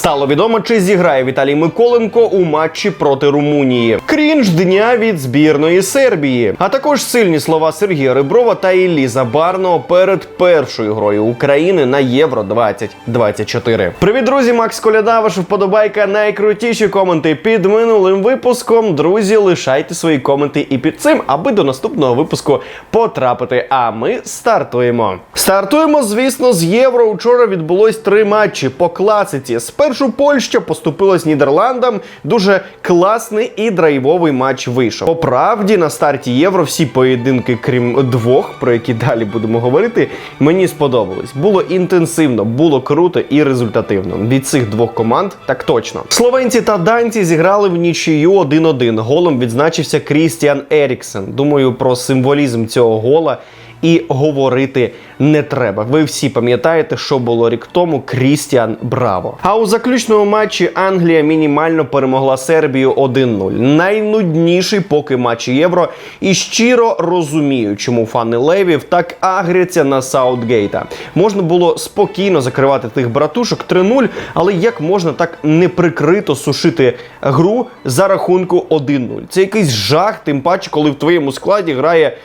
Стало відомо, чи зіграє Віталій Миколенко у матчі проти Румунії. Крінж дня від збірної Сербії, а також сильні слова Сергія Риброва та Іллі Забарного перед першою грою України на Євро 2024. Привіт, друзі! Макс Коляда, ваша вподобайка. Найкрутіші коменти під минулим випуском. Друзі, лишайте свої коменти і під цим, аби до наступного випуску потрапити. А ми стартуємо. Стартуємо, звісно, з євро. Учора відбулось три матчі по класиці. Спершу Польща поступилась Нідерландам. Дуже класний і драйвовий матч вийшов. По правді, на старті євро всі поєдинки, крім двох, про які далі будемо говорити, мені сподобались. Було інтенсивно, було круто і результативно. Від цих двох команд так точно. Словенці та данці зіграли в нічию 1-1. Голом відзначився Крістіан Еріксен. Думаю, про символізм цього гола і говорити не треба. Ви всі пам'ятаєте, що було рік тому. Крістіан Браво. А у заключному матчі Англія мінімально перемогла Сербію 1-0. Найнудніший поки матч євро. І щиро розумію, чому фани Левів так агряться на Саутгейта. Можна було спокійно закривати тих братушок 3-0, але як можна так неприкрито сушити гру за рахунку 1-0? Це якийсь жах, тим паче, коли в твоєму складі грає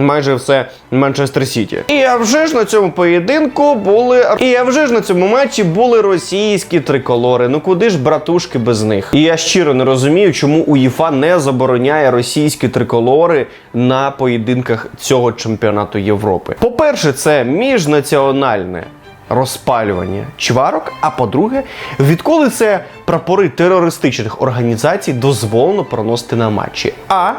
майже все Манчестер Сіті. І а вже ж на цьому поєдинку були. І а вже ж на цьому матчі були російські триколори. Ну куди ж братушки без них? І я щиро не розумію, чому УЄФА не забороняє російські триколори на поєдинках цього чемпіонату Європи. По-перше, це міжнаціональне. Розпалювання чварок. А по-друге, відколи це прапори терористичних організацій дозволено проносити на матчі. А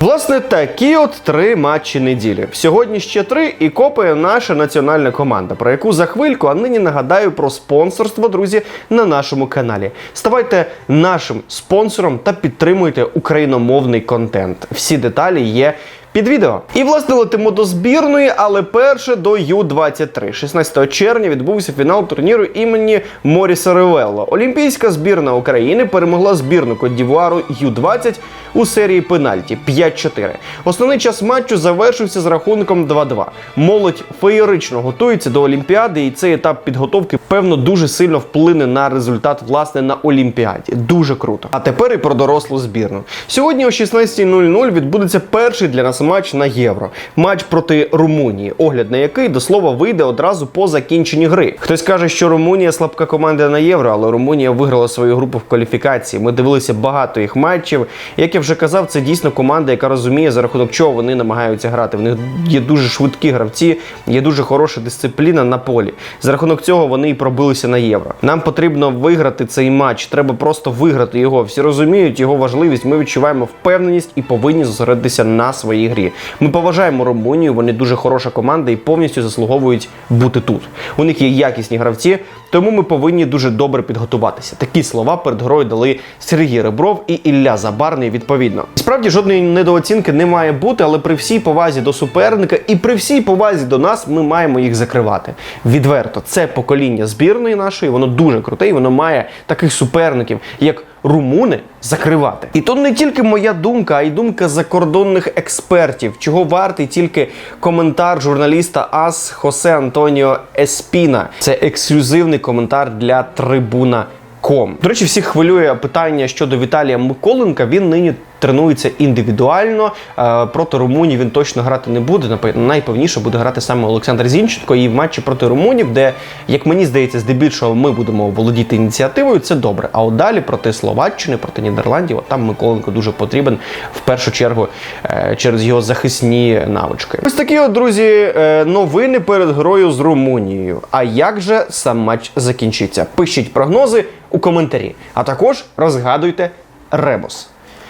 Власне, такі от три матчі неділі. Сьогодні ще три і копає наша національна команда, про яку за хвильку, а нині нагадаю про спонсорство, друзі, на нашому каналі. Ставайте нашим спонсором та підтримуйте україномовний контент. Всі деталі є. Під відео. І власне летимо до збірної, але перше до Ю-23. 16 червня відбувся фінал турніру імені Моріса Ревелло. Олімпійська збірна України перемогла збірну Кодівуару Ю-20 у серії пенальті 5-4. Основний час матчу завершився з рахунком 2-2. Молодь феєрично готується до Олімпіади, і цей етап підготовки, певно, дуже сильно вплине на результат власне на Олімпіаді. Дуже круто. А тепер і про дорослу збірну. Сьогодні о 16.00 відбудеться перший для нас матч на євро. Матч проти Румунії, огляд на який до слова вийде одразу по закінченні гри. Хтось каже, що Румунія слабка команда на євро, але Румунія виграла свою групу в кваліфікації. Ми дивилися багато їх матчів. Як я вже казав, це дійсно команда, яка розуміє за рахунок чого вони намагаються грати. В них є дуже швидкі гравці, є дуже хороша дисципліна на полі. За рахунок цього вони і пробилися на євро. Нам потрібно виграти цей матч. Треба просто виграти його. Всі розуміють його важливість. Ми відчуваємо впевненість і повинні зосередитися на своїй грі. Ми поважаємо Румунію. Вони дуже хороша команда і повністю заслуговують бути тут. У них є якісні гравці, тому ми повинні дуже добре підготуватися. Такі слова перед грою дали Сергій Ребров і Ілля Забарний відповідно. Справді жодної недооцінки не має бути, але при всій повазі до суперника і при всій повазі до нас ми маємо їх закривати. Відверто, це покоління збірної нашої, воно дуже круте, і воно має таких суперників, як румуни, закривати. І то не тільки моя думка, а й думка закордонних експертів, чого вартий тільки коментар журналіста АС Хосе Антоніо Еспіна. Це ексклюзивний коментар для трибуна. Ком. До речі, всіх хвилює питання щодо Віталія Миколенка. Він нині тренується індивідуально. Е, Проти Румунії він точно грати не буде. Найпевніше буде грати саме Олександр Зінченко. І в матчі проти Румунів, де, як мені здається, здебільшого ми будемо володіти ініціативою, це добре. А от далі проти Словаччини, проти Нідерландів, от там Миколенко дуже потрібен в першу чергу е, через його захисні навички. Ось такі, от, друзі, е, новини перед грою з Румунією. А як же сам матч закінчиться? Пишіть прогнози у коментарі, а також розгадуйте ребус.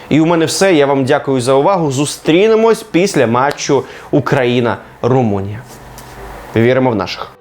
І у мене все. Я вам дякую за увагу. Зустрінемось після матчу Україна-Румунія. Віримо в наших.